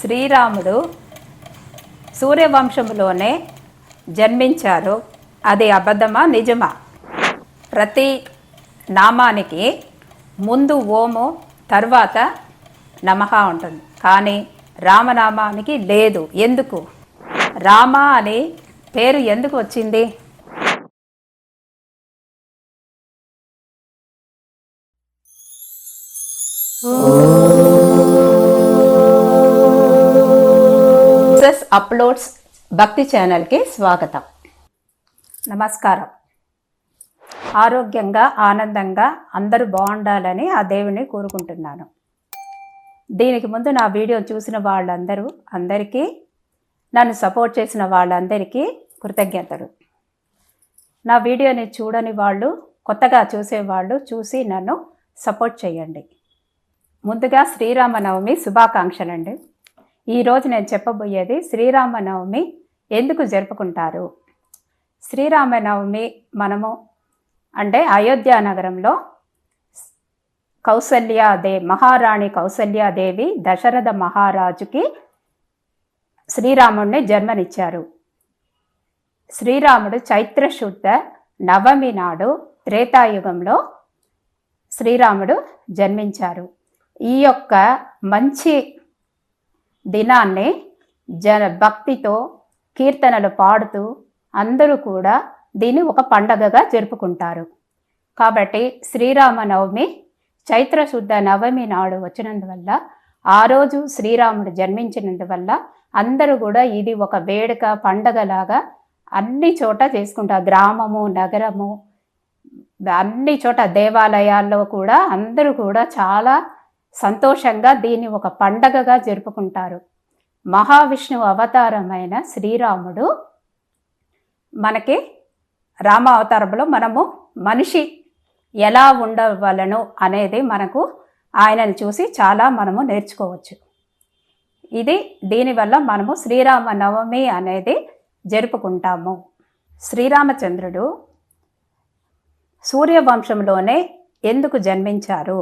శ్రీరాముడు సూర్యవంశంలోనే జన్మించారు. అది అబద్ధమా? నిజమా? ప్రతి నామానికి ముందు ఓము తర్వాత నమః ఉంటుంది. కానీ రామనామానికి లేదు. ఎందుకు? రామ అని పేరు ఎందుకు వచ్చింది? అప్లోడ్స్ భక్తి ఛానల్కి స్వాగతం. నమస్కారం. ఆరోగ్యంగా ఆనందంగా అందరూ బాగుండాలని ఆ దేవుని కోరుకుంటున్నాను. దీనికి ముందు నా వీడియో చూసిన వాళ్ళందరూ అందరికీ నన్ను సపోర్ట్ చేసిన వాళ్ళందరికీ కృతజ్ఞతలు. నా వీడియోని చూడని వాళ్ళు కొత్తగా చూసేవాళ్ళు చూసి నన్ను సపోర్ట్ చేయండి. ముందుగా శ్రీరామనవమి శుభాకాంక్షలండి. ఈరోజు నేను చెప్పబోయేది శ్రీరామనవమి ఎందుకు జరుపుకుంటారు? శ్రీరామనవమి మనము అంటే అయోధ్య నగరంలో కౌసల్యాదే మహారాణి కౌసల్యాదేవి దశరథ మహారాజుకి శ్రీరాముడిని జన్మనిచ్చారు. శ్రీరాముడు చైత్రశుద్ధ నవమి నాడు త్రేతాయుగంలో శ్రీరాముడు జన్మించారు. ఈ యొక్క మంచి దినాన్ని జన భక్తితో కీర్తనలు పాడుతూ అందరూ కూడా దీన్ని ఒక పండగగా జరుపుకుంటారు. కాబట్టి శ్రీరామనవమి చైత్రశుద్ధ నవమి నాడు వచ్చినందువల్ల ఆ రోజు శ్రీరాముడు జన్మించినందువల్ల అందరూ కూడా ఇది ఒక వేడుక పండగలాగా అన్ని చోట చేసుకుంటారు. గ్రామము నగరము అన్ని చోట దేవాలయాల్లో కూడా అందరూ కూడా చాలా సంతోషంగా దీన్ని ఒక పండగగా జరుపుకుంటారు. మహావిష్ణువు అవతారమైన శ్రీరాముడు మనకి రామ అవతారంలో మనము మనిషి ఎలా ఉండవలను అనేది మనకు ఆయనను చూసి చాలా మనము నేర్చుకోవచ్చు. ఇది దీనివల్ల మనము శ్రీరామ నవమి అనేది జరుపుకుంటాము. శ్రీరామచంద్రుడు సూర్యవంశంలోనే ఎందుకు జన్మించారు?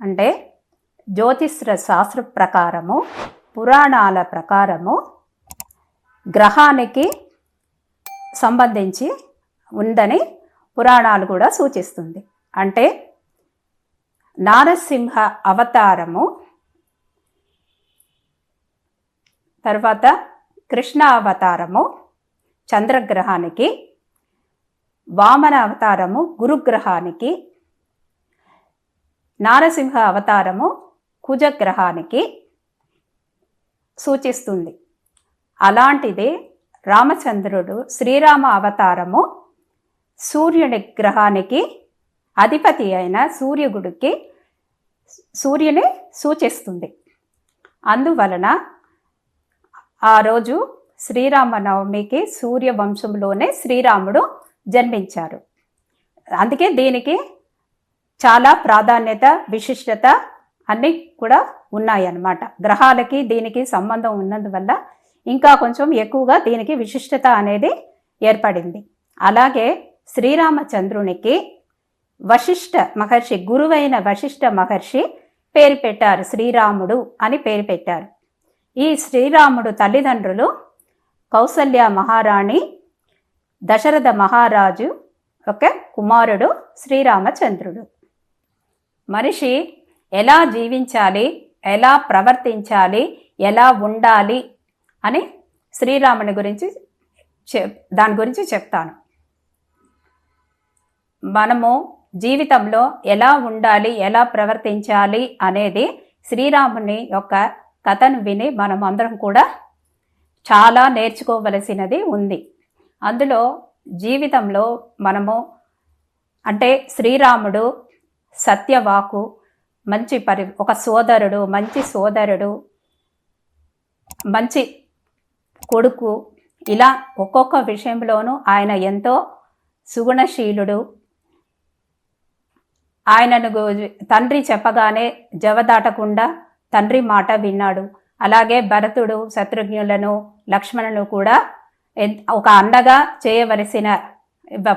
అంటే జ్యోతిష్ర శాస్త్ర ప్రకారము పురాణాల ప్రకారము గ్రహానికి సంబంధించి ఉందని పురాణాలు కూడా సూచిస్తుంది. అంటే నారసింహ అవతారము తర్వాత కృష్ణ అవతారము చంద్రగ్రహానికి వామన అవతారము గురుగ్రహానికి నారసింహ అవతారము కుజగ్రహానికి సూచిస్తుంది. అలాంటిది రామచంద్రుడు శ్రీరామ అవతారము సూర్యుని గ్రహానికి అధిపతి అయిన సూర్యగుడికి సూర్యుని సూచిస్తుంది. అందువలన ఆ రోజు శ్రీరామనవమికి సూర్యవంశంలోనే శ్రీరాముడు జన్మించారు. అందుకే దీనికి చాలా ప్రాధాన్యత విశిష్టత అన్నీ కూడా ఉన్నాయన్నమాట. గ్రహాలకి దీనికి సంబంధం ఉన్నందువల్ల ఇంకా కొంచెం ఎక్కువగా దీనికి విశిష్టత అనేది ఏర్పడింది. అలాగే శ్రీరామచంద్రునికి వశిష్ఠ మహర్షి గురువైన వశిష్ఠ మహర్షి పేరు పెట్టారు శ్రీరాముడు అని పేరు పెట్టారు. ఈ శ్రీరాముడు తల్లిదండ్రులు కౌసల్య మహారాణి దశరథ మహారాజు ఒక కుమారుడు శ్రీరామచంద్రుడు. మనిషి ఎలా జీవించాలి ఎలా ప్రవర్తించాలి ఎలా ఉండాలి అని శ్రీరాముని గురించి చె దాని గురించి చెప్తాను. మనము జీవితంలో ఎలా ఉండాలి ఎలా ప్రవర్తించాలి అనేది శ్రీరాముని యొక్క కథను విని మనం అందరం కూడా చాలా నేర్చుకోవలసినది ఉంది. అందులో జీవితంలో మనము అంటే శ్రీరాముడు సత్యవాకు మంచి పరి ఒక సోదరుడు మంచి సోదరుడు మంచి కొడుకు. ఇలా ఒక్కొక్క విషయంలోనూ ఆయన ఎంతో సుగుణశీలుడు. ఆయనను తండ్రి చెప్పగానే జవదాటకుండా తండ్రి మాట విన్నాడు. అలాగే భరతుడు శత్రుఘ్నులను లక్ష్మణులను కూడా ఎన్- ఒక అండగా చేయవలసిన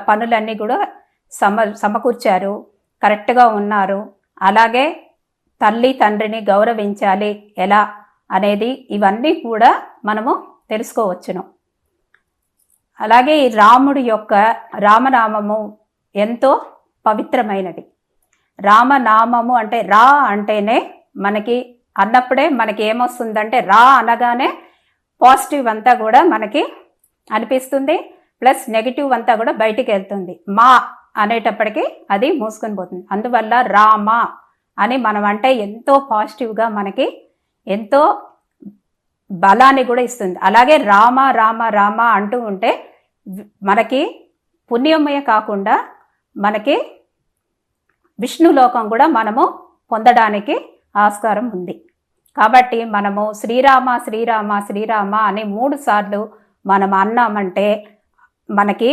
పనులన్నీ కూడా సమ సమకూర్చారు. కరెక్ట్గా ఉన్నారు. అలాగే తల్లి తండ్రిని గౌరవించాలి. ఎలా? అనేది ఇవన్నీ కూడా మనము తెలుసుకోవచ్చును. అలాగే ఈ రాముడి యొక్క రామనామము ఎంతో పవిత్రమైనది. రామనామము అంటే రా అంటేనే మనకి అన్నప్పుడే మనకి ఏమొస్తుందంటే రా అనగానే పాజిటివ్ అంతా కూడా మనకి అనిపిస్తుంది. ప్లస్ నెగిటివ్ అంతా కూడా బయటికి వెళ్తుంది మా అనేటప్పటికీ అది మూసుకొని పోతుంది. అందువల్ల రామ అని మనం అంటే ఎంతో పాజిటివ్గా మనకి ఎంతో బలాన్ని కూడా ఇస్తుంది. అలాగే రామ రామ రామ అంటూ ఉంటే మనకి పుణ్యమయ కాకుండా మనకి విష్ణులోకం కూడా మనము పొందడానికి ఆస్కారం ఉంది. కాబట్టి మనము శ్రీరామ శ్రీరామ శ్రీరామ అని మూడు సార్లు మనం అన్నామంటే మనకి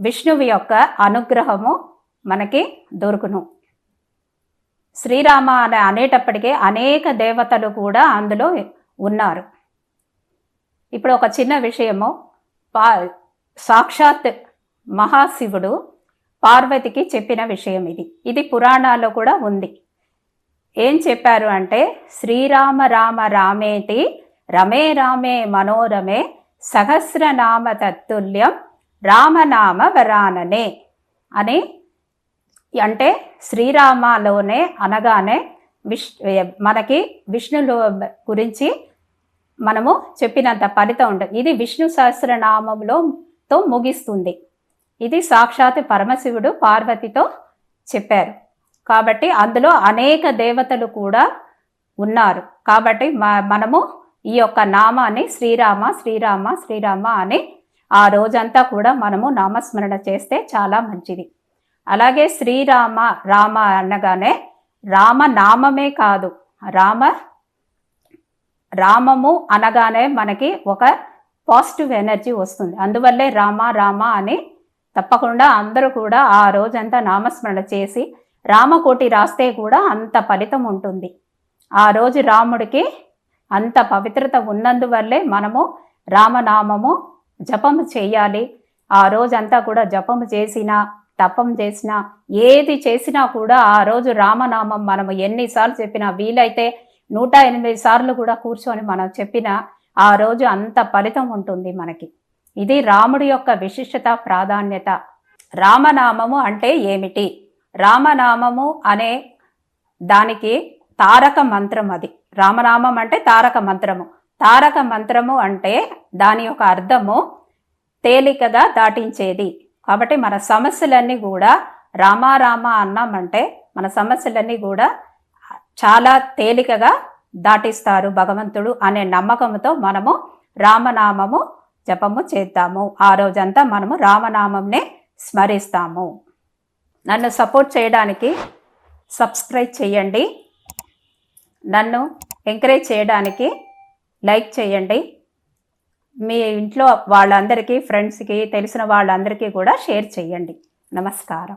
విష్ణువు యొక్క అనుగ్రహము మనకి దొరుకును. శ్రీరామ అని అనేటప్పటికీ అనేక దేవతలు కూడా అందులో ఉన్నారు. ఇప్పుడు ఒక చిన్న విషయము. పా సాక్షాత్ మహాశివుడు పార్వతికి చెప్పిన విషయం ఇది. ఇది పురాణాల్లో కూడా ఉంది. ఏం చెప్పారు అంటే శ్రీరామ రామ రామేటి రమే రామే మనోరమే సహస్రనామ తత్తుల్యం రామనామ వరాననే అని అంటే శ్రీరామలోనే అనగానే విష్ మనకి విష్ణులు గురించి మనము చెప్పినంత ఫలితం ఉంటుంది ఇది విష్ణు సహస్రనామంలో తో ముగిస్తుంది. ఇది సాక్షాత్ పరమశివుడు పార్వతితో చెప్పారు. కాబట్టి అందులో అనేక దేవతలు కూడా ఉన్నారు. కాబట్టి మనము ఈ యొక్క నామాన్ని శ్రీరామ శ్రీరామ శ్రీరామ అని ఆ రోజంతా కూడా మనము నామస్మరణ చేస్తే చాలా మంచిది. అలాగే శ్రీరామ రామ అనగానే రామ నామమే కాదు రామ రామము అనగానే మనకి ఒక పాజిటివ్ ఎనర్జీ వస్తుంది. అందువల్లే రామ రామ అని తప్పకుండా అందరూ కూడా ఆ రోజంతా నామస్మరణ చేసి రామకోటి రాస్తే కూడా అంత ఫలితం ఉంటుంది. ఆ రోజు రాముడికి అంత పవిత్రత ఉన్నందువల్లే మనము రామనామము జపము చేయాలి. ఆ రోజంతా కూడా జపము చేసినా తపం చేసినా ఏది చేసినా కూడా ఆ రోజు రామనామం మనము ఎన్నిసార్లు చెప్పినా వీలైతే నూట ఎనిమిది సార్లు కూడా కూర్చొని మనం చెప్పిన ఆ రోజు అంత ఫలితం ఉంటుంది మనకి. ఇది రాముడి యొక్క విశిష్టత ప్రాధాన్యత. రామనామము అంటే ఏమిటి? రామనామము అనే దానికి తారక మంత్రం అది. రామనామం అంటే తారక మంత్రము. తారక మంత్రము అంటే దాని యొక్క అర్థము తేలికగా దాటించేది. కాబట్టి మన సమస్యలన్నీ కూడా రామారామ అన్నామంటే మన సమస్యలన్నీ కూడా చాలా తేలికగా దాటిస్తారు భగవంతుడు అనే నమ్మకంతో మనము రామనామము జపము చేద్దాము. ఆ రోజంతా మనము రామనామంనే స్మరిస్తాము. నన్ను సపోర్ట్ చేయడానికి సబ్స్క్రైబ్ చేయండి. నన్ను ఎంకరేజ్ చేయడానికి లైక్ చేయండి. మీ ఇంట్లో వాళ్ళందరికీ ఫ్రెండ్స్కి తెలిసిన వాళ్ళందరికీ కూడా షేర్ చేయండి. నమస్కారం.